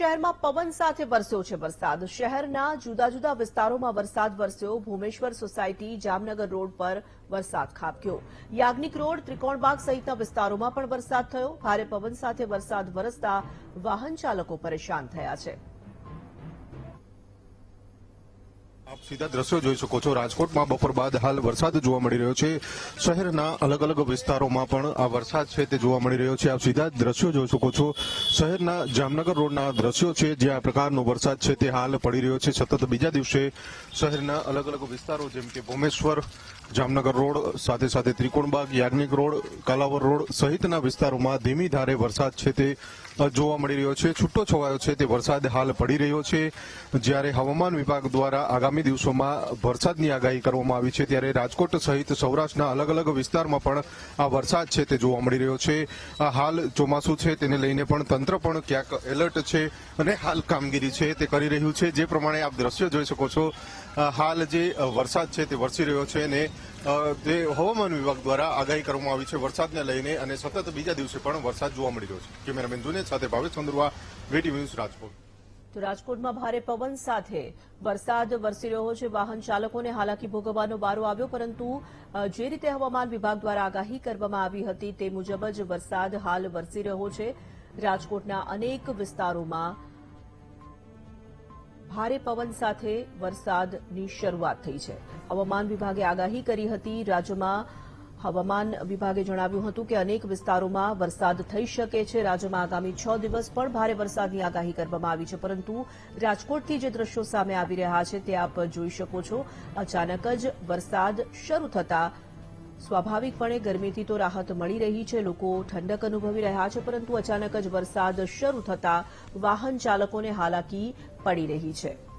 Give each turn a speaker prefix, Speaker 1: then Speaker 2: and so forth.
Speaker 1: શહેરમાં પવન સાથે વરસ્યો છે વરસાદ. શહેરના જુદા જુદા વિસ્તારોમાં વરસાદ વરસ્યો. ભૂમેશ્વર સોસાયટી જામનગર રોડ પર વરસાદ ખાબક્યો. યાજ્ઞિક રોડ, ત્રિકોણબાગ સહિતના વિસ્તારોમાં પણ વરસાદ થયો. ભારે પવન સાથે વરસાદ વરસતા વાહન ચાલકો પરેશાન થયા છે.
Speaker 2: સીધા દ્રશ્યો જોઈ શકો છો. રાજકોટમાં બપોર બાદ હાલ વરસાદ જોવા મળી રહ્યો છે. શહેરના અલગ અલગ વિસ્તારોમાં પણ આ વરસાદ છે તે જોવા મળી રહ્યો છે. આપ સીધા દ્રશ્યો જોઈ શકો છો. શહેરના જામનગર રોડના દ્રશ્યો છે જે આ પ્રકારનો વરસાદ છે તે હાલ પડી રહ્યો છે. સતત બીજા દિવસે શહેરના અલગ અલગ વિસ્તારો જેમ કે ભૂમેશ્વર જામનગર રોડ, સાથે સાથે ત્રિકોણબાગ, યાજ્ઞિક રોડ, કાલાવર રોડ સહિતના વિસ્તારોમાં ધીમી ધારે વરસાદ છે તે જોવા મળી રહ્યો છે. છૂટો છવાયો છે તે વરસાદ હાલ પડી રહ્યો છે. જ્યારે હવામાન વિભાગ દ્વારા આગામી દિવસોમાં વરસાદની આગાહી કરવામાં આવી છે ત્યારે રાજકોટ સહિત સૌરાષ્ટ્રના અલગ અલગ વિસ્તારમાં પણ આ વરસાદ છે તે જોવા મળી રહ્યો છે. આ હાલ ચોમાસું છે તેને લઈને પણ તંત્ર પણ ક્યાંક એલર્ટ છે અને હાલ કામગીરી છે તે કરી રહ્યું છે. જે પ્રમાણે આપ દ્રશ્યો જોઈ શકો છો હાલ જે વરસાદ છે તે વરસી રહ્યો છે અને જે હવામાન વિભાગ દ્વારા આગાહી કરવામાં આવી છે વરસાદને લઈને અને સતત બીજા દિવસે પણ વરસાદ જોવા મળી રહ્યો છે. કેમેરામેન જુનેદ સાથે ભાવેશ ચંદ્રવા વીટીવી ન્યૂઝ રાજકોટ.
Speaker 1: તો રાજકોટમાં ભારે પવન સાથે વરસાદ વરસી રહ્યો છે. વાહન ચાલકોને હાલાકી ભોગવવાનો વારો આવ્યો, પરંતુ જે રીતે હવામાન વિભાગ દ્વારા આગાહી કરવામાં આવી હતી તે મુજબ જ વરસાદ હાલ વરસી રહ્યો છે. રાજકોટના અનેક વિસ્તારોમાં ભારે પવન સાથે વરસાદની શરૂઆત થઈ છે. હવામાન વિભાગે આગાહી કરી હતી, રાજ્યમાં હવામાન વિભાગે જણાવ્યું હતું કે અનેક વિસ્તારોમાં વરસાદ થઈ શકે છે. રાજ્યમાં આગામી છ દિવસ પણ ભારે વરસાદની આગાહી કરવામાં આવી છે. પરંતુ રાજકોટથી જે દ્રશ્યો સામે આવી રહ્યા છે તે આપ જોઈ શકો છો. અચાનક જ વરસાદ શરૂ થતાં સ્વાભાવિકપણે ગરમીથી તો રાહત મળી રહી છે. લોકો ઠંડક અનુભવી રહ્યા છે, પરંતુ અચાનક જ વરસાદ શરૂ થતા વાહન ચાલકોને હાલાકી પડી રહી છે.